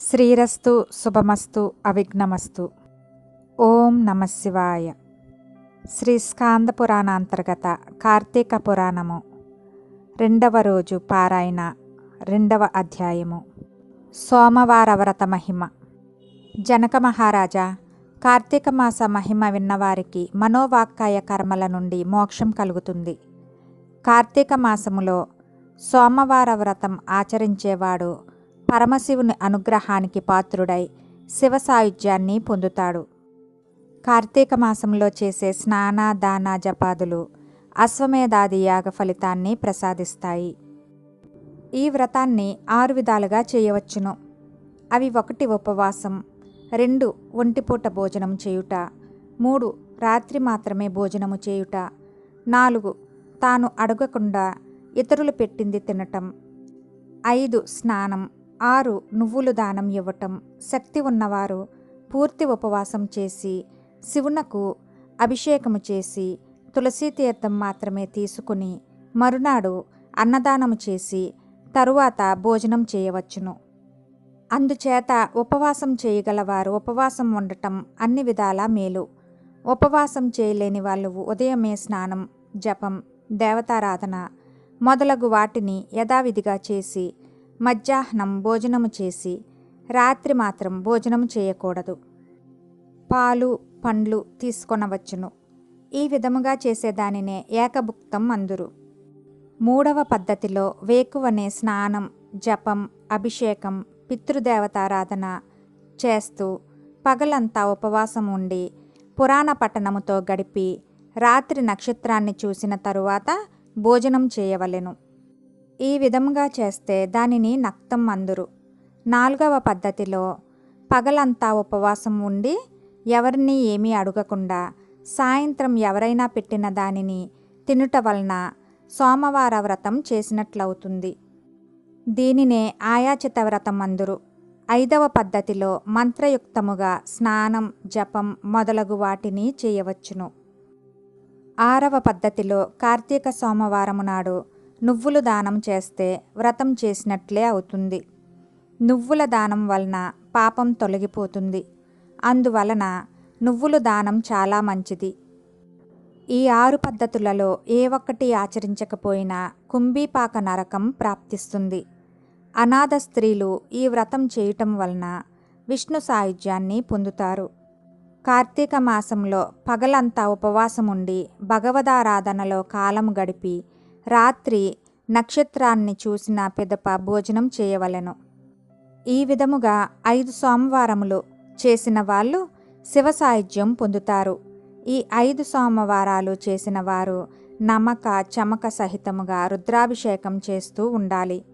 శ్రీరస్తు శుభమస్తు అవిఘ్నమస్తు. ఓం నమశివాయ శ్రీ స్కాంద పురాణాంతర్గత కార్తీక పురాణము రెండవ రోజు పారాయణ రెండవ అధ్యాయము. సోమవార వ్రత మహిమ. జనక మహారాజా కార్తీక మాస మహిమ విన్నవారికి మనోవాక్కాయ కర్మల నుండి మోక్షం కలుగుతుంది. కార్తీక మాసములో సోమవార వ్రతం ఆచరించేవాడు పరమశివుని అనుగ్రహానికి పాత్రుడై శివ సాయుధ్యాన్ని పొందుతాడు. కార్తీక మాసంలో చేసే స్నాన దాన జపాదులు అశ్వమేధాది యాగ ఫలితాన్ని ప్రసాదిస్తాయి. ఈ వ్రతాన్ని ఆరు విధాలుగా చేయవచ్చును. అవి ఒకటి ఉపవాసం రెండు ఒంటిపూట భోజనం చేయుట మూడు రాత్రి మాత్రమే భోజనము చేయుట నాలుగు తాను అడగకుండా ఇతరులు పెట్టింది తినటం ఐదు స్నానం ఆరు నువ్వులు దానం ఇవ్వటం. శక్తి ఉన్నవారు పూర్తి ఉపవాసం చేసి శివునకు అభిషేకము చేసి తులసీ తీర్థం మాత్రమే తీసుకుని మరునాడు అన్నదానము చేసి తరువాత భోజనం చేయవచ్చును. అందుచేత ఉపవాసం చేయగలవారు ఉపవాసం ఉండటం అన్ని విధాలా మేలు. ఉపవాసం చేయలేని వాళ్ళు ఉదయమే స్నానం జపం దేవతారాధన మొదలగు వాటిని యథావిధిగా చేసి మధ్యాహ్నం భోజనము చేసి రాత్రి మాత్రం భోజనం చేయకూడదు. పాలు పండ్లు తీసుకొనవచ్చును. ఈ విధముగా చేసేదానినే ఏకభుక్తం అందురు. మూడవ పద్ధతిలో వేకువనే స్నానం జపం అభిషేకం పితృదేవతారాధన చేస్తూ పగలంతా ఉపవాసం ఉండి పురాణ పట్టణముతో గడిపి రాత్రి నక్షత్రాన్ని చూసిన తరువాత భోజనం చేయవలెను. ఈ విధముగా చేస్తే దానిని నక్తం అందురు. నాలుగవ పద్ధతిలో పగలంతా ఉపవాసం ఉండి ఎవరిని ఏమీ అడగకుండా సాయంత్రం ఎవరైనా పెట్టిన దానిని తినుట వలన సోమవార వ్రతం చేసినట్లవుతుంది. దీనినే ఆయాచిత వ్రతం అందురు. ఐదవ పద్ధతిలో మంత్రయుక్తముగా స్నానం జపం మొదలగు వాటిని చేయవచ్చును. ఆరవ పద్ధతిలో కార్తీక సోమవారము నాడు నువ్వులు దానం చేస్తే వ్రతం చేసినట్లే అవుతుంది. నువ్వుల దానం వలన పాపం తొలగిపోతుంది. అందువలన నువ్వులు దానం చాలా మంచిది. ఈ ఆరు పద్ధతులలో ఏ ఒక్కటి ఆచరించకపోయినా కుంభీపాక నరకం ప్రాప్తిస్తుంది. అనాథ స్త్రీలు ఈ వ్రతం చేయటం వలన విష్ణు సాయుధ్యాన్ని పొందుతారు. కార్తీక మాసంలో పగలంతా ఉపవాసం ఉండి భగవదారాధనలో కాలం గడిపి రాత్రి నక్షత్రాన్ని చూసిన పిదప భోజనం చేయవలెను. ఈ విధముగా ఐదు సోమవారములు చేసిన వాళ్ళు శివ సాయుధ్యం పొందుతారు. ఈ ఐదు సోమవారాలు చేసిన వారు నమక చమక సహితముగా రుద్రాభిషేకం చేస్తూ ఉండాలి.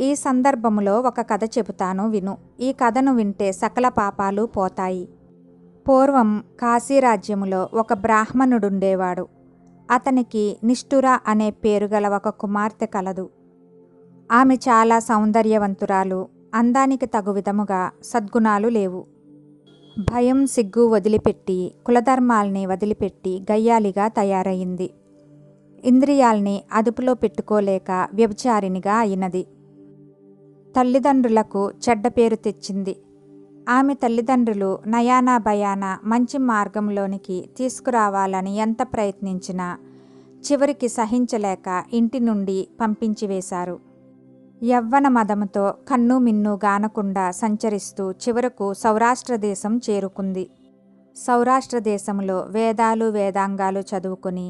ఈ సందర్భములో ఒక కథ చెబుతాను విను. ఈ కథను వింటే సకల పాపాలు పోతాయి. పూర్వం కాశీరాజ్యములో ఒక బ్రాహ్మణుడుండేవాడు. అతనికి నిష్ఠుర అనే పేరు గల ఒక కుమార్తె కలదు. ఆమె చాలా సౌందర్యవంతురాలు అందానికి తగు విధముగా సద్గుణాలు లేవు. భయం సిగ్గు వదిలిపెట్టి కులధర్మాల్ని వదిలిపెట్టి గయ్యాలిగా తయారయింది ఇంద్రియాల్ని అదుపులో పెట్టుకోలేక వ్యభిచారినిగా అయినది. తల్లిదండ్రులకు చెడ్డ పేరు తెచ్చింది. ఆమె తల్లిదండ్రులు నయానా భయానా మంచి మార్గంలోనికి తీసుకురావాలని ఎంత ప్రయత్నించినా చివరికి సహించలేక ఇంటి నుండి పంపించివేశారు యవ్వన మదముతో కన్ను మిన్ను గానకుండా సంచరిస్తూ చివరకు సౌరాష్ట్ర దేశం చేరుకుంది. సౌరాష్ట్ర దేశంలో వేదాలు వేదాంగాలు చదువుకుని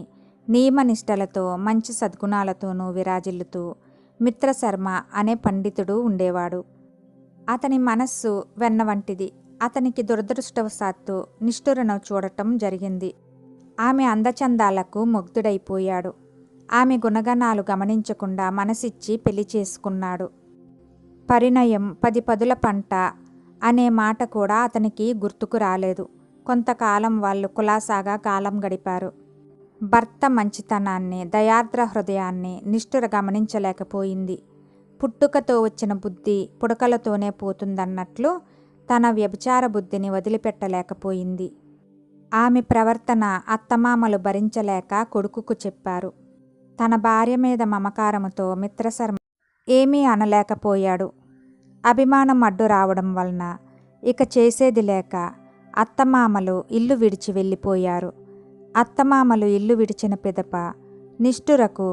నియమనిష్టలతో మంచి సద్గుణాలతోనూ విరాజిల్లుతూ మిత్రశర్మ అనే పండితుడు ఉండేవాడు. అతని మనస్సు వెన్న వంటిది. అతనికి దురదృష్టవశాత్తు నిష్ఠురను చూడటం జరిగింది. ఆమె అందచందాలకు ముగ్ధుడైపోయాడు. ఆమె గుణగణాలు గమనించకుండా మనసిచ్చి పెళ్ళి చేసుకున్నాడు. పరిణయం పది పదుల పంట అనే మాట కూడా అతనికి గుర్తుకు రాలేదు. కొంతకాలం వాళ్ళు కులాసాగా కాలం గడిపారు. భర్త మంచితనాన్ని దయార్ద్ర హృదయాన్ని నిష్ఠుర గమనించలేకపోయింది. పుట్టుకతో వచ్చిన బుద్ధి పుడకలతోనే పోతుందన్నట్లు తన వ్యభిచార బుద్ధిని వదిలిపెట్టలేకపోయింది. ఆమె ప్రవర్తన అత్తమామలు భరించలేక కొడుకుకు చెప్పారు. తన భార్య మీద మమకారముతో మిత్రశర్మ ఏమీ అనలేకపోయాడు. అభిమానం అడ్డు రావడం వలన ఇక చేసేది లేక అత్తమామలు ఇల్లు విడిచి వెళ్ళిపోయారు. అత్తమామలు ఇల్లు విడిచిన పిదప నిష్ఠురకు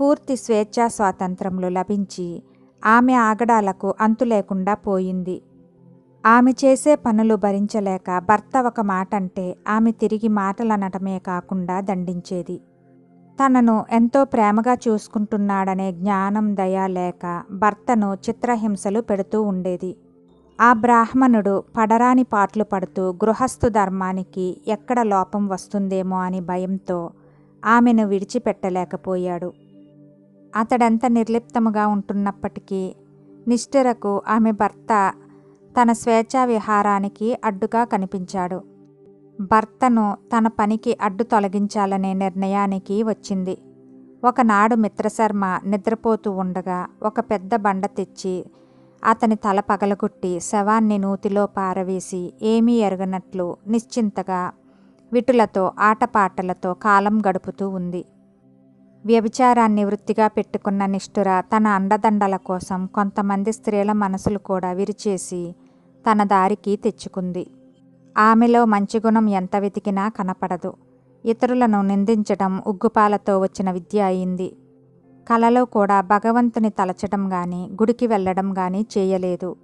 పూర్తి స్వేచ్ఛా స్వాతంత్రములు లభించి ఆమె ఆగడాలకు అంతు లేకుండా పోయింది. ఆమె చేసే పనులు భరించలేక భర్త ఒక మాట అంటే ఆమె తిరిగి మాటలనటమే కాకుండా దండించేది. తనను ఎంతో ప్రేమగా చూసుకుంటున్నాడనే జ్ఞానం దయ లేక భర్తను చిత్రహింసలు పెడుతూ ఉండేది. ఆ బ్రాహ్మణుడు పడరాని పాటలు పడుతూ గృహస్థు ధర్మానికి ఎక్కడ లోపం వస్తుందేమో అని భయంతో ఆమెను విడిచిపెట్టలేకపోయాడు. అతడంత నిర్లిప్తముగా ఉంటున్నప్పటికీ నిష్ఠురకు ఆమె భర్త తన స్వేచ్ఛా విహారానికి అడ్డుగా కనిపించాడు. భర్తను తన పనికి అడ్డు తొలగించాలనే నిర్ణయానికి వచ్చింది. ఒకనాడు మిత్రశర్మ నిద్రపోతూ ఉండగా ఒక పెద్ద బండ తెచ్చి అతని తల పగలగొట్టి శవాన్ని నూతిలో పారవేసి ఏమీ ఎరగనట్లు నిశ్చింతగా విటులతో ఆటపాటలతో కాలం గడుపుతూ ఉంది. వ్యభిచారాన్ని వృత్తిగా పెట్టుకున్న నిష్ఠుర తన అండదండల కోసం కొంతమంది స్త్రీల మనసులు కూడా విరిచేసి తన దారికి తెచ్చుకుంది. ఆమెలో మంచి గుణం ఎంత వెతికినా కనపడదు. ఇతరులను నిందించడం ఉగ్గుపాలతో వచ్చిన విద్య అయింది. కలలో కూడా భగవంతుని తలచడం గాని గుడికి వెళ్ళడం గాని చేయలేదు.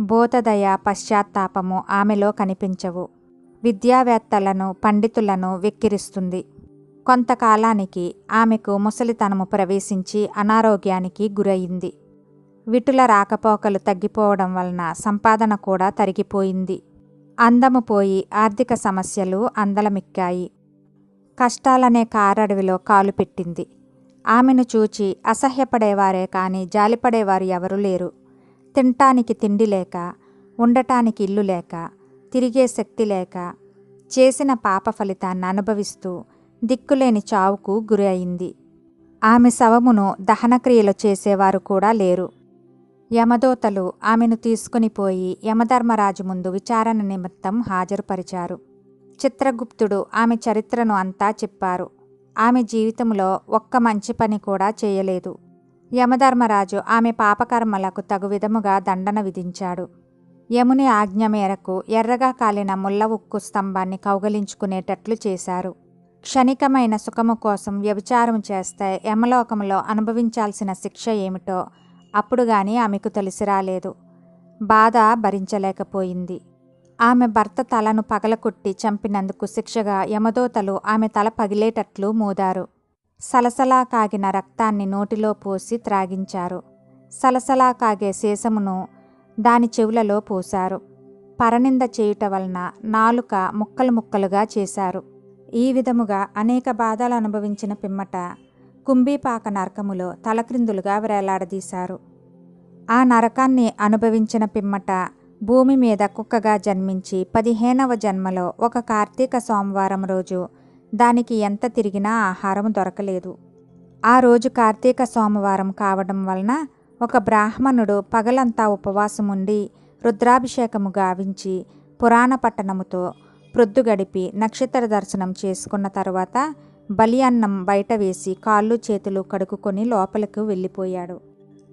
బోధదయ పశ్చాత్తాపము ఆమెలో కనిపించవు. విద్యావేత్తలను పండితులను వెక్కిరిస్తుంది. కొంతకాలానికి ఆమెకు ముసలితనము ప్రవేశించి అనారోగ్యానికి గురయింది విటుల రాకపోకలు తగ్గిపోవడం వలన సంపాదన కూడా తరిగిపోయింది. అందము పోయి ఆర్థిక సమస్యలు అందలమిక్కాయి. కష్టాలనే కారడవిలో కాలు పెట్టింది. ఆమెను చూచి అసహ్యపడేవారే కానీ జాలిపడేవారు ఎవరూ లేరు. తినటానికి తిండి లేక ఉండటానికి ఇల్లు లేక తిరిగే శక్తి లేక చేసిన పాప ఫలితాన్ని అనుభవిస్తూ దిక్కులేని చావుకు గురి అయింది. ఆమె శవమును దహనక్రియలు చేసేవారు కూడా లేరు. యమదోతలు ఆమెను తీసుకుని పోయి యమధర్మరాజు ముందు విచారణ నిమిత్తం హాజరుపరిచారు. చిత్రగుప్తుడు ఆమె చరిత్రను అంతా చెప్పారు. ఆమె జీవితంలో ఒక్క మంచి పని కూడా చేయలేదు. యమధర్మరాజు ఆమె పాపకర్మలకు తగు విధముగా దండన విధించాడు. యముని ఆజ్ఞ మేరకు ఎర్రగా కాలిన ముళ్ళ ఉక్కు స్తంభాన్ని కౌగలించుకునేటట్లు చేశారు. క్షణికమైన సుఖము కోసం వ్యభిచారం చేస్తే యమలోకంలో అనుభవించాల్సిన శిక్ష ఏమిటో అప్పుడు గాని ఆమెకు తెలిసి రాలేదు. బాధ భరించలేకపోయింది. ఆమె భర్త తలను పగలకొట్టి చంపినందుకు శిక్షగా యమదోతలు ఆమె తల పగిలేటట్లు మోదారు. సలసలా కాగిన రక్తాన్ని నోటిలో పోసి త్రాగించారు. సలసలా కాగే శేషమును దాని చెవులలో పోశారు. పరనింద చేయుట వలన నాలుక ముక్కలు ముక్కలుగా చేశారు. ఈ విధముగా అనేక బాధలు అనుభవించిన పిమ్మట కుంభీపాక నరకములో తలక్రిందులుగా వేలాడదీశారు. ఆ నరకాన్ని అనుభవించిన పిమ్మట భూమి మీద కుక్కగా జన్మించి పదిహేనవ జన్మలో ఒక కార్తీక సోమవారం రోజు దానికి ఎంత తిరిగినా ఆహారం దొరకలేదు. ఆ రోజు కార్తీక సోమవారం కావడం వలన ఒక బ్రాహ్మణుడు పగలంతా ఉపవాసం ఉండి రుద్రాభిషేకము గావించి పురాణ పట్టణముతో ప్రొద్దు గడిపి నక్షత్ర దర్శనం చేసుకున్న తర్వాత బలియాన్నం బయట వేసి కాళ్ళు చేతులు కడుక్కుని లోపలికి వెళ్ళిపోయాడు.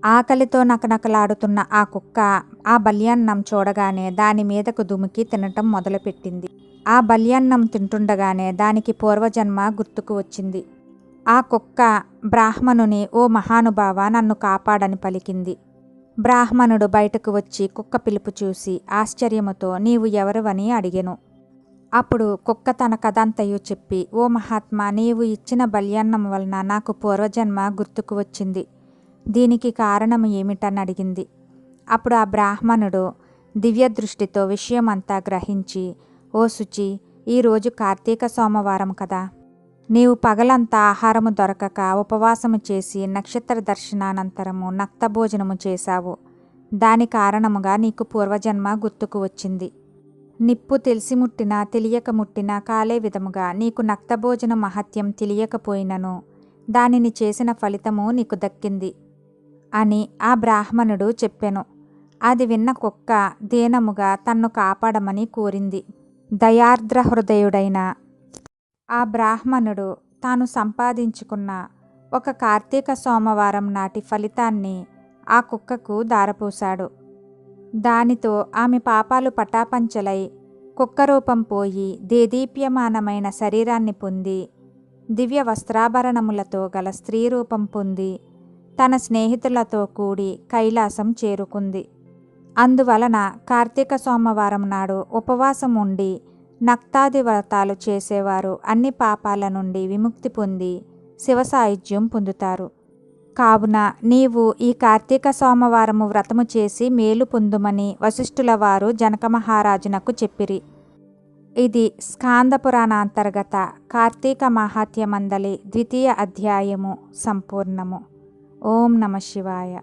ఆకలితో నకనకలాడుతున్న ఆ కుక్క ఆ బలియాన్నం చూడగానే దాని మీదకు దుమికి తినటం మొదలుపెట్టింది. ఆ బలియాన్నం తింటుండగానే దానికి పూర్వజన్మ గుర్తుకు వచ్చింది. ఆ కుక్క బ్రాహ్మణుని ఓ మహానుభావ నన్ను కాపాడని పలికింది. బ్రాహ్మణుడు బయటకు వచ్చి కుక్క పిలుపు చూసి ఆశ్చర్యముతో నీవు ఎవరువని అడిగెను. అప్పుడు కుక్క తన కథంతయు చెప్పి ఓ మహాత్మా నీవు ఇచ్చిన బల్యాన్నం వలన నాకు పూర్వజన్మ గుర్తుకు వచ్చింది. దీనికి కారణం ఏమిటని అడిగింది. అప్పుడు ఆ బ్రాహ్మణుడు దివ్య దృష్టితో విషయమంతా గ్రహించి ఓ శుచి ఈరోజు కార్తీక సోమవారం కదా. నీవు పగలంతా ఆహారము దొరకక ఉపవాసము చేసి నక్షత్ర దర్శనానంతరము నక్తభోజనము చేశావు. దాని కారణముగా నీకు పూర్వజన్మ గుర్తుకు వచ్చింది. నిప్పు తెలిసి ముట్టినా తెలియక ముట్టినా కాలే విధముగా నీకు నక్తభోజన మహత్యం తెలియకపోయినను. దానిని చేసిన ఫలితము నీకు దక్కింది అని ఆ బ్రాహ్మణుడు చెప్పెను. అది విన్న కుక్క దీనముగా తన్ను కాపాడమని కోరింది. దయార్ద్ర హృదయుడైన ఆ బ్రాహ్మణుడు తాను సంపాదించుకున్న ఒక కార్తీక సోమవారం నాటి ఫలితాన్ని ఆ కుక్కకు దారపోశాడు. దానితో ఆమె పాపాలు పటాపంచలై కుక్క రూపం పోయి దేదీప్యమానమైన శరీరాన్ని పొంది దివ్య వస్త్రాభరణములతో గల స్త్రీ రూపం పొంది తన స్నేహితులతో కూడి కైలాసం చేరుకుంది. అందువలన కార్తీక సోమవారం నాడు ఉపవాసం ఉండి నక్తాది వ్రతాలు చేసేవారు అన్ని పాపాల నుండి విముక్తి పొంది శివ సాయుధ్యం పొందుతారు. కావున నీవు ఈ కార్తీక సోమవారము వ్రతము చేసి మేలు పొందుమని వశిష్ఠుల వారు జనక మహారాజునకు చెప్పిరి. ఇది స్కాంద పురాణాంతర్గత కార్తీక మహాత్యమందలి ద్వితీయ అధ్యాయము సంపూర్ణము. ఓం నమ శివాయ.